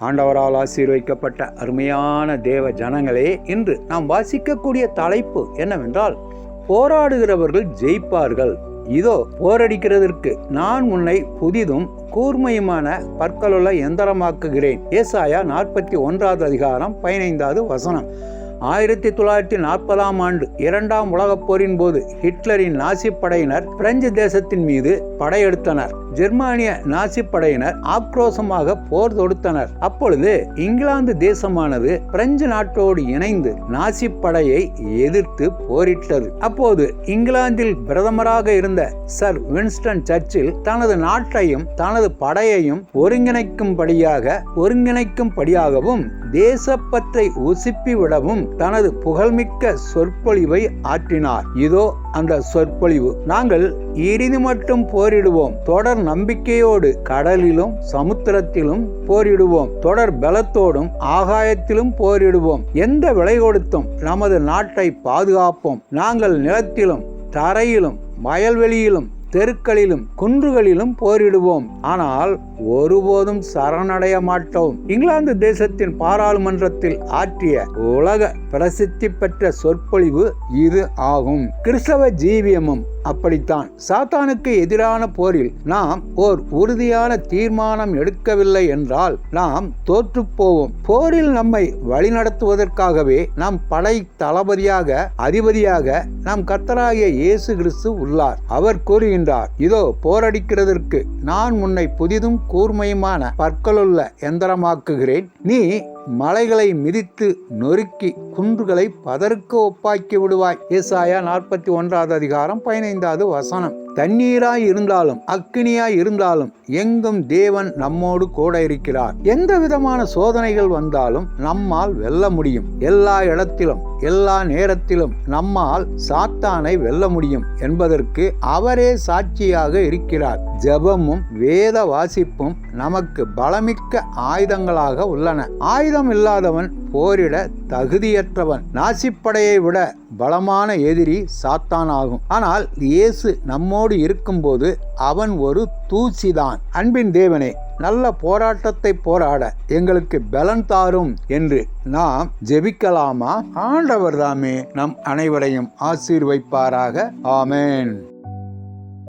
ஆண்டவரால் ஆசீர்வைக்கப்பட்ட அருமையான தேவ ஜனங்களே இன்று நாம் வாசிக்கக்கூடிய தலைப்பு என்னவென்றால் போராடுகிறவர்கள் ஜெயிப்பார்கள். இதோ போரடிக்கிறதற்கு நான் உன்னை புதிதும் கூர்மையுமான பற்களுள்ள எந்திரமாக்குகிறேன். ஏசாயா நாற்பத்தி ஒன்றாவது அதிகாரம் பதினைந்தாவது வசனம். ஆயிரத்தி தொள்ளாயிரத்தி நாற்பதாம் ஆண்டு இரண்டாம் உலகப் போரின் போது ஹிட்லரின் நாசி படையினர் பிரெஞ்சு தேசத்தின் மீது படையெடுத்தனர். ஜெர்மானிய நாசி படையினர் ஆக்ரோசமாக போர் தொடுத்தனர். அப்பொழுது இங்கிலாந்து தேசமானது பிரெஞ்சு நாட்டோடு இணைந்து நாசி படையை எதிர்த்து போரிட்டது. அப்போது இங்கிலாந்தில் பிரதமராக இருந்த சர் வின்ஸ்டன் சர்ச்சில் தனது நாட்டையும் தனது படையையும் ஒருங்கிணைக்கும்படியாக ஒருங்கிணைக்கும்படியாகவும் தேசப்பற்றை உசுப்பி விடவும் தனது புகழ்மிக்க சொற்பொழிவை ஆற்றினார். இதோ அந்த சொற்பொழிவு. நாங்கள் இறுதி மட்டும் போரிடுவோம். தொடர் நம்பிக்கையோடு கடலிலும் சமுத்திரத்திலும் போரிடுவோம். தொடர் பலத்தோடும் ஆகாயத்திலும் போரிடுவோம். எந்த விலை கொடுத்தும் நமது நாட்டை பாதுகாப்போம். நாங்கள் நிலத்திலும் தரையிலும் வயல்வெளியிலும் தெருக்களிலும் குன்றுகளிலும் போரிடுவோம். ஆனால் ஒருபோதும் சரணடைய மாட்டோம். இங்கிலாந்து தேசத்தின் பாராளுமன்றத்தில் ஆற்றிய உலக பிரசித்தி பெற்ற சொற்பொழிவு இது ஆகும். கிறிஸ்தவ ஜீவியமும் அப்படித்தான். சாத்தானுக்கு எதிரான போரில் நாம் ஓர் உறுதியான தீர்மானம் எடுக்கவில்லை என்றால் நாம் தோற்று போவோம். போரில் நம்மை வழிநடத்துவதற்காகவே நம் படை தளபதியாக அதிபதியாக நம் கர்த்தராகிய இயேசு கிறிஸ்து உள்ளார். அவர் கூறுகின்றார் இதோ போரடிக்கிறதற்கு நான் உன்னை புதிதும் கூர்மையுமான பற்களுள்ள எந்திரமாக்குகிறேன். நீ மலைகளை மிதித்து நொறுக்கி குன்றுகளை பதறுக்க ஒப்பாக்கி விடுவாய். ஏசாயா நாற்பத்தி ஒன்றாவது அதிகாரம் பதினைந்தாவது வசனம். தண்ணீராய் இருந்தாலும் அக்னியாய் இருந்தாலும் எங்கும் தேவன் நம்மோடு கூட இருக்கிறார். எந்த விதமான சோதனைகள் வந்தாலும் நம்மால் வெல்ல முடியும். எல்லா இடத்திலும் எல்லா நேரத்திலும் நம்மால் சாத்தானை வெல்ல முடியும் என்பதற்கு அவரே சாட்சியாக இருக்கிறார். ஜெபமும் வேத வாசிப்பும் நமக்கு பலமிக்க ஆயுதங்களாக உள்ளன. ஆயுதம் இல்லாதவன் போரிட தகுதியற்றவன். நாசிப்படையை விட பலமான எதிரி சாத்தான் ஆகும் ஆனால் இயேசு நம்மோடு இருக்கும்போது அவன் ஒரு தூசிதான். அன்பின் தேவனே நல்ல போராட்டத்தை போராட எங்களுக்கு பலன் தாரும் என்று நாம் ஜெபிக்கலாமா? ஆண்டவர் தாமே நம் அனைவரையும் ஆசீர்வைப்பாராக. ஆமேன்.